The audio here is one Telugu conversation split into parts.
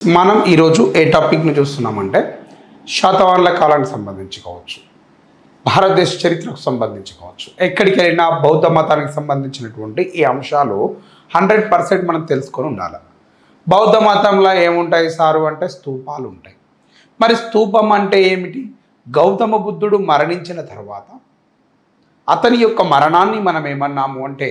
మనం ఈరోజు ఏ టాపిక్ని చూస్తున్నామంటే శాతవాహనుల కాలానికి సంబంధించి కావచ్చు భారతదేశ చరిత్రకు సంబంధించి కావచ్చు ఎక్కడికి వెళ్ళినా బౌద్ధ మతానికి సంబంధించినటువంటి ఈ అంశాలు హండ్రెడ్ పర్సెంట్ మనం తెలుసుకొని ఉండాలి. బౌద్ధ మతంలో ఏముంటాయి సారు అంటే స్తూపాలు ఉంటాయి. మరి స్తూపం అంటే ఏమిటి? గౌతమ బుద్ధుడు మరణించిన తర్వాత అతని యొక్క మరణాన్ని మనం ఏమన్నాము అంటే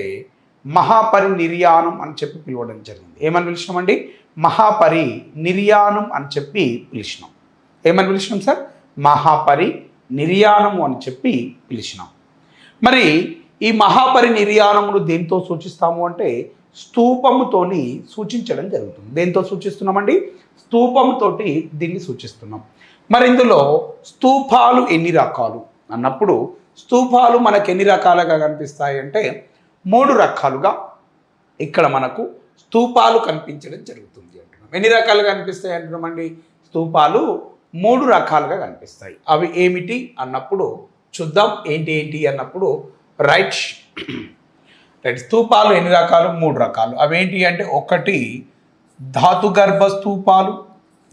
మహాపరి నిర్యాణం అని చెప్పి పిలవడం జరిగింది. ఏమని పిలిచినామండి మహాపరి నిర్యాణం అని చెప్పి పిలిచినాం. ఏమని పిలిచినాం సార్? మహాపరి నిర్యాణము అని చెప్పి పిలిచినాం. మరి ఈ మహాపరి నిర్యాణమును దేంతో సూచిస్తాము అంటే స్తూపముతోని సూచించడం జరుగుతుంది. దేంతో సూచిస్తున్నామండి? స్తూపముతోటి దీన్ని సూచిస్తున్నాం. మరి ఇందులో స్తూపాలు ఎన్ని రకాలు? అన్నప్పుడు స్తూపాలు మనకు ఎన్ని రకాలుగా కనిపిస్తాయి అంటే మూడు రకాలుగా ఇక్కడ మనకు స్తూపాలు కనిపించడం జరుగుతుంది అంటున్నాం. ఎన్ని రకాలుగా కనిపిస్తాయి అంటున్నామండి? స్తూపాలు మూడు రకాలుగా కనిపిస్తాయి. అవి ఏమిటి అన్నప్పుడు చూద్దాం. ఏంటి ఏంటి అన్నప్పుడు రైట్ రైట్ స్తూపాలు ఎన్ని రకాలు? మూడు రకాలు. అవి ఏంటి అంటే ఒకటి ధాతుగర్భ స్తూపాలు.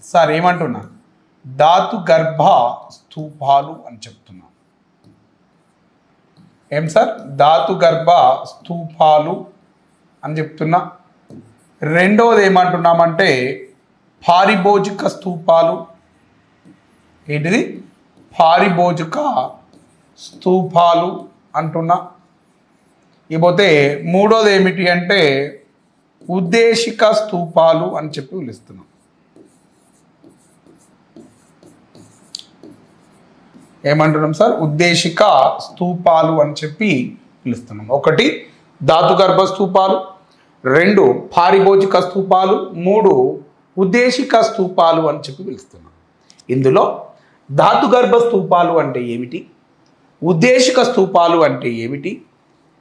సార్ ఏమంటున్నా? ధాతుగర్భ స్తూపాలు అని చెప్తున్నాం. ఏం సార్? ధాతుగర్భ స్తూపాలు అని చెప్తున్నా. రెండవది ఏమంటున్నామంటే పారిభోజిక స్తూపాలు ఏంటిది? పారిభోజిక స్తూపాలు అంటున్నా. ఇకపోతే మూడోది ఏమిటి అంటే ఉద్దేశిక స్తూపాలు అని చెప్పి పిలుస్తున్నాం. ఏమంటున్నాం సార్? ఉద్దేశిక స్తూపాలు అని చెప్పి పిలుస్తున్నాం. ఒకటి ధాతుగర్భ స్తూపాలు రెండు పారిభోజిక స్తూపాలు మూడు ఉద్దేశిక స్తూపాలు అని చెప్పి పిలుస్తున్నాం. ఇందులో ధాతుగర్భ స్తూపాలు అంటే ఏమిటి? ఉద్దేశిక స్తూపాలు అంటే ఏమిటి?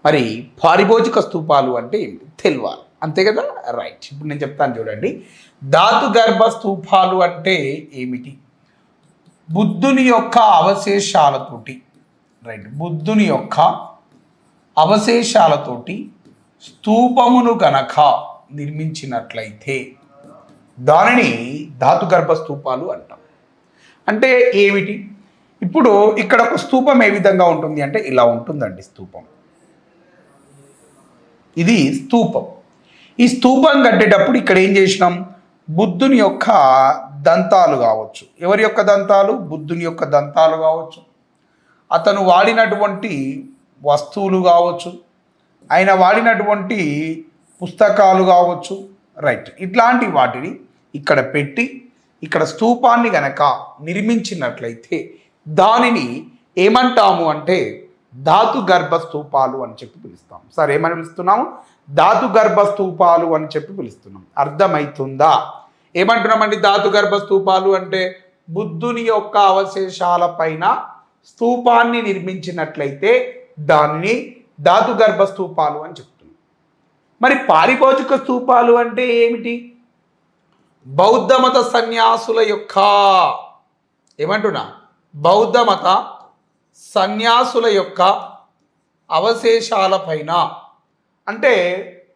మరి పారిభోజిక స్తూపాలు అంటే ఏమిటి? తెలియాలి. అంతే కదా? రైట్. ఇప్పుడు నేను చెప్తాను చూడండి. ధాతుగర్భ స్తూపాలు అంటే ఏమిటి? బుద్ధుని యొక్క అవశేషాలతోటి రైట్ బుద్ధుని యొక్క అవశేషాలతోటి స్తూపమును గనక నిర్మించినట్లయితే దానిని ధాతుగర్భ స్తూపాలు అంటాం. అంటే ఏమిటి? ఇప్పుడు ఇక్కడ ఒక స్తూపం ఏ విధంగా ఉంటుంది అంటే ఇలా ఉంటుందండి స్తూపం ఇది స్తూపం ఈ స్తూపం కట్టేటప్పుడు ఇక్కడ ఏం చేసినాం? బుద్ధుని యొక్క దంతాలు కావచ్చు. ఎవరి యొక్క దంతాలు? బుద్ధుని యొక్క దంతాలు కావచ్చు. అతను వాడినటువంటి వస్తువులు కావచ్చు. ఆయన వాడినటువంటి పుస్తకాలు కావచ్చు. రైట్. ఇట్లాంటి వాటిని ఇక్కడ పెట్టి ఇక్కడ స్తూపాన్ని గనక నిర్మించినట్లయితే దానిని ఏమంటాము అంటే ధాతు గర్భ స్తూపాలు అని చెప్పి పిలుస్తాం. సార్ ఏమని పిలుస్తున్నాము? ధాతు గర్భ స్తూపాలు అని చెప్పి పిలుస్తున్నాం. అర్థమవుతుందా ఏమంటున్నామండి? ధాతు గర్భ స్తూపాలు అంటే బుద్ధుని యొక్క అవశేషాల పైన స్తూపాన్ని నిర్మించినట్లయితే దానిని ధాతు గర్భ స్తూపాలు అని చెప్తున్నాం. మరి పారిభోజిక స్తూపాలు అంటే ఏమిటి? బౌద్ధ మత సన్యాసుల యొక్క ఏమంటున్నా? బౌద్ధ మత సన్యాసుల యొక్క అవశేషాల పైన. అంటే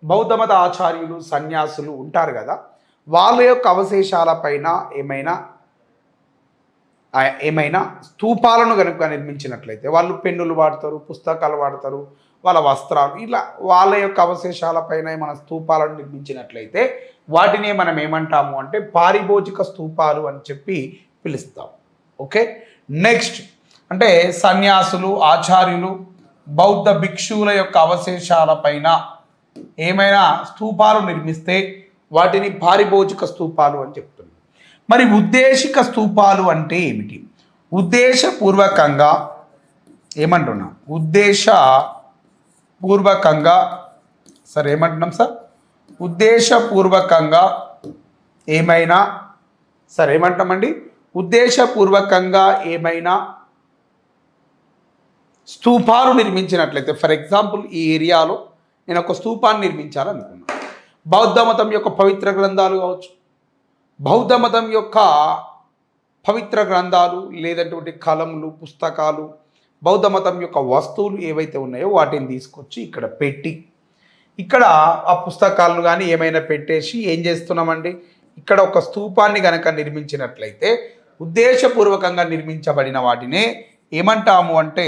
బౌద్ధ మత ఆచార్యులు సన్యాసులు ఉంటారు కదా? వాళ్ళ యొక్క అవశేషాలపైన ఏమైనా ఏమైనా స్థూపాలను కనుక నిర్మించినట్లయితే వాళ్ళు పెన్నులు వాడతారు పుస్తకాలు వాడతారు వాళ్ళ వస్త్రాలు ఇలా వాళ్ళ యొక్క అవశేషాలపైన మన స్థూపాలను నిర్మించినట్లయితే వాటిని మనం ఏమంటాము అంటే పారిభోజిక స్థూపాలు అని చెప్పి పిలుస్తాం. ఓకే? నెక్స్ట్ అంటే సన్యాసులు ఆచార్యులు బౌద్ధ భిక్షువుల యొక్క అవశేషాల పైన ఏమైనా స్థూపాలు నిర్మిస్తే వాటిని పారిభోజిక స్తూపాలు అని చెప్తుంది. మరి ఉద్దేశిక స్తూపాలు అంటే ఏమిటి? ఉద్దేశపూర్వకంగా ఏమంటున్నా? ఉద్దేశ పూర్వకంగా సార్ ఏమంటున్నాం సార్? ఉద్దేశపూర్వకంగా ఏమైనా సార్ ఏమంటామండి ఉద్దేశపూర్వకంగా ఏమైనా స్తూపాలు నిర్మించినట్లయితే ఫర్ ఎగ్జాంపుల్ ఈ ఏరియాలో నేను ఒక స్తూపాన్ని నిర్మించాలనుకున్నాను బౌద్ధ మతం యొక్క పవిత్ర గ్రంథాలు కావచ్చు. బౌద్ధ మతం యొక్క పవిత్ర గ్రంథాలు లేదంటే కలములు పుస్తకాలు బౌద్ధ మతం యొక్క వస్తువులు ఏవైతే ఉన్నాయో వాటిని తీసుకొచ్చి ఇక్కడ పెట్టి ఇక్కడ ఆ పుస్తకాలను కానీ ఏమైనా పెట్టేసి ఏం చేస్తున్నామండి? ఇక్కడ ఒక స్తూపాన్ని కనుక నిర్మించినట్లయితే ఉద్దేశపూర్వకంగా నిర్మించబడిన వాటినే ఏమంటాము అంటే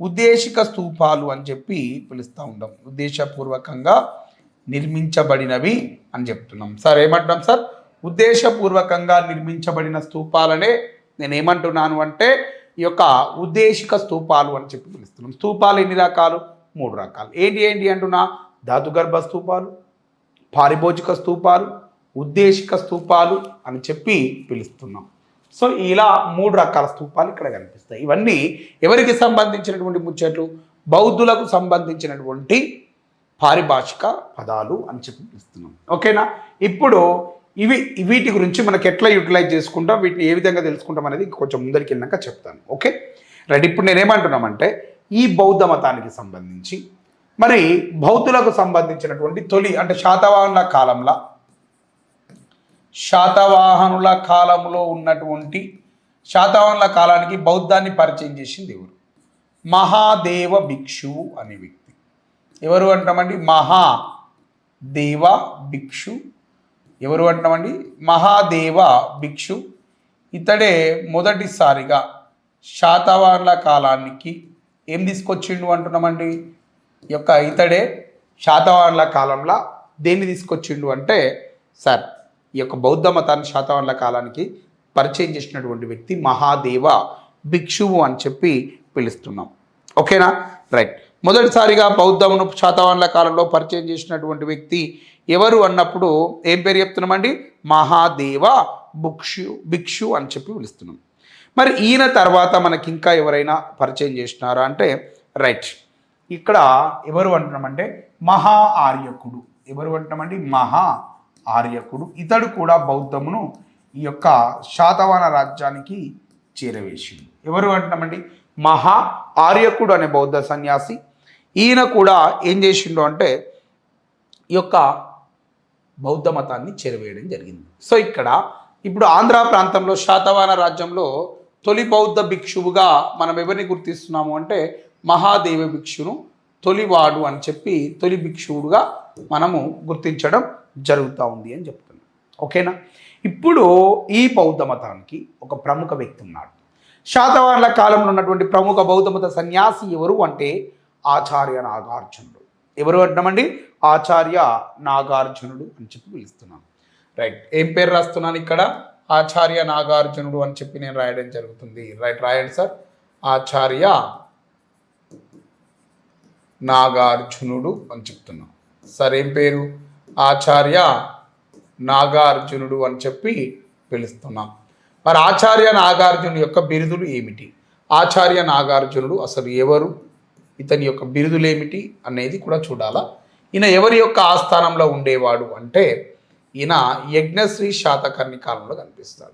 ఉద్దేశిక స్తూపాలు అని చెప్పి పిలుస్తూ ఉంటాం ఉద్దేశపూర్వకంగా నిర్మించబడినవి అని చెప్తున్నాం. సార్ ఏమంటున్నాం సార్? ఉద్దేశపూర్వకంగా నిర్మించబడిన స్తూపాలనే నేను ఏమంటున్నాను అంటే ఈ యొక్క ఉద్దేశిక స్తూపాలు అని చెప్పి పిలుస్తున్నాం. స్తూపాలు ఎన్ని రకాలు? మూడు రకాలు. ఏంటి ఏంటి అంటున్నా? ధాతుగర్భ స్తూపాలు పారిభోజిక స్తూపాలు ఉద్దేశిక స్తూపాలు అని చెప్పి పిలుస్తున్నాం. సో ఇలా మూడు రకాల స్తూపాలు ఇక్కడ కనిపిస్తాయి. ఇవన్నీ ఎవరికి సంబంధించినటువంటి ముచ్చట్లు? బౌద్ధులకు సంబంధించినటువంటి పారిభాషిక పదాలు అని చెప్పి పిలుస్తున్నాం. ఓకేనా? ఇప్పుడు ఇవి వీటి గురించి మనకి ఎట్లా యూటిలైజ్ చేసుకుంటాం వీటిని ఏ విధంగా తెలుసుకుంటాం అనేది కొంచెం ముందరికి వెళ్ళాక చెప్తాను. ఓకే? రైట్ ఇప్పుడు నేనేమంటున్నామంటే ఈ బౌద్ధ మతానికి సంబంధించి మరి బౌద్ధులకు సంబంధించినటువంటి తొలి అంటే శాతవాహనుల కాలంలో శాతవాహనుల కాలంలో ఉన్నటువంటి శాతవాహనుల కాలానికి బౌద్ధాన్ని పరిచయం చేసింది ఎవరు? మహాదేవ భిక్షువు అనే వ్యక్తి. ఎవరు అంటామండి? మహాదేవ భిక్షు. ఎవరు అంటామండి? మహాదేవ భిక్షు. ఇతడే మొదటిసారిగా శాతవాహనుల కాలానికి ఏం తీసుకొచ్చిండు అంటున్నామండి? ఈ యొక్క ఇతడే శాతవాహనుల కాలంలో దేన్ని తీసుకొచ్చిండు అంటే సార్ ఈ యొక్క బౌద్ధ మతాన్ని శాతవాహనుల కాలానికి పరిచయం చేసినటువంటి వ్యక్తి మహాదేవ భిక్షువు అని చెప్పి పిలుస్తున్నాం. ఓకేనా? రైట్. మొదటిసారిగా బౌద్ధమును శాతవాహనుల కాలంలో పరిచయం చేసినటువంటి వ్యక్తి ఎవరు అన్నప్పుడు ఏం పేరు చెప్తున్నామండి? మహాదేవ భుక్షు భిక్షు అని చెప్పి పిలుస్తున్నాం. మరి ఈయన తర్వాత మనకి ఇంకా ఎవరైనా పరిచయం చేసినారా అంటే రైట్. ఇక్కడ ఎవరు అంటున్నామంటే మహా ఆర్యకుడు. ఎవరు అంటున్నామండి? మహా ఆర్యకుడు. ఇతడు కూడా బౌద్ధమును ఈ యొక్క శాతవాన రాజ్యానికి చేరవేసింది ఎవరు అంటున్నామండి? మహా ఆర్యకుడు అనే బౌద్ధ సన్యాసి ఈయన కూడా ఏం చేసిండు అంటే ఈ యొక్క బౌద్ధ మతాన్ని చేరవేయడం జరిగింది. సో ఇక్కడ ఇప్పుడు ఆంధ్ర ప్రాంతంలో శాతవాన రాజ్యంలో తొలి బౌద్ధ భిక్షువుగా మనం ఎవరిని గుర్తిస్తున్నాము అంటే మహాదేవ భిక్షును తొలివాడు అని చెప్పి తొలి భిక్షువుడుగా మనము గుర్తించడం జరుగుతూ ఉంది అని చెప్తున్నాం. ఓకేనా? ఇప్పుడు ఈ బౌద్ధ మతానికి ఒక ప్రముఖ వ్యక్తి ఉన్నాడు. శాతవాహనుల కాలంలో ఉన్నటువంటి ప్రముఖ బౌద్ధ మత సన్యాసి ఎవరు అంటే ఆచార్య నాగార్జునుడు. ఎవరు అంటామండి ఆచార్య నాగార్జునుడు అని చెప్పి పిలుస్తున్నాను రైట్ ఏం పేరు రాస్తున్నాను ఇక్కడ? ఆచార్య నాగార్జునుడు అని చెప్పి నేను రాయడం జరుగుతుంది. రైట్ రాయండి సార్. ఆచార్య నాగార్జునుడు అని చెప్తున్నాం. సార్ ఏం పేరు? ఆచార్య నాగార్జునుడు అని చెప్పి పిలుస్తున్నాం. మరి ఆచార్య నాగార్జునుడు యొక్క బిరుదులు ఏమిటి? ఆచార్య నాగార్జునుడు అసలు ఎవరు? ఇతని యొక్క బిరుదులేమిటి అనేది కూడా చూడాలా. ఈయన ఎవరి యొక్క ఆస్థానంలో ఉండేవాడు అంటే ఈయన యజ్ఞశ్రీ శాతకర్ణి కాలంలో కనిపిస్తాడు.